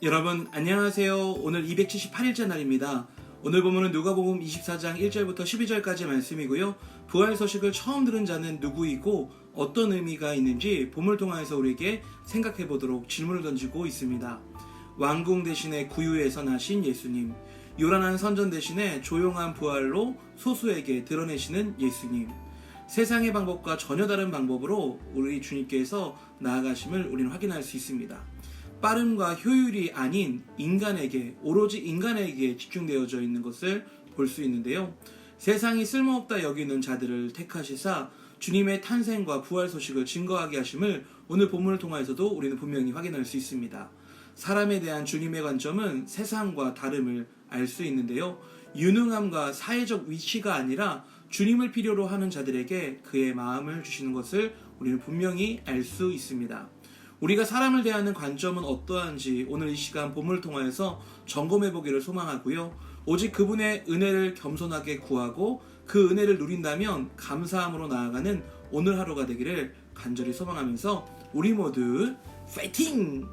여러분 안녕하세요. 오늘 278일째 날입니다. 오늘 보면은 누가복음 24장 1절부터 12절까지 말씀이고요. 부활 소식을 처음 들은 자는 누구이고 어떤 의미가 있는지 본을 통해서 우리에게 생각해 보도록 질문을 던지고 있습니다. 왕궁 대신에 구유에서 나신 예수님, 요란한 선전 대신에 조용한 부활로 소수에게 드러내시는 예수님. 세상의 방법과 전혀 다른 방법으로 우리 주님께서 나아가심을 우리는 확인할 수 있습니다. 빠름과 효율이 아닌 인간에게 오로지 인간에게 집중되어져 있는 것을 볼 수 있는데요. 세상이 쓸모없다 여기는 자들을 택하시사 주님의 탄생과 부활 소식을 증거하게 하심을 오늘 본문을 통해서도 우리는 분명히 확인할 수 있습니다. 사람에 대한 주님의 관점은 세상과 다름을 알 수 있는데요. 유능함과 사회적 위치가 아니라 주님을 필요로 하는 자들에게 그의 마음을 주시는 것을 우리는 분명히 알 수 있습니다. 우리가 사람을 대하는 관점은 어떠한지 오늘 이 시간 본문을 통하여서 점검해 보기를 소망하고요. 오직 그분의 은혜를 겸손하게 구하고 그 은혜를 누린다면 감사함으로 나아가는 오늘 하루가 되기를 간절히 소망하면서 우리 모두 파이팅!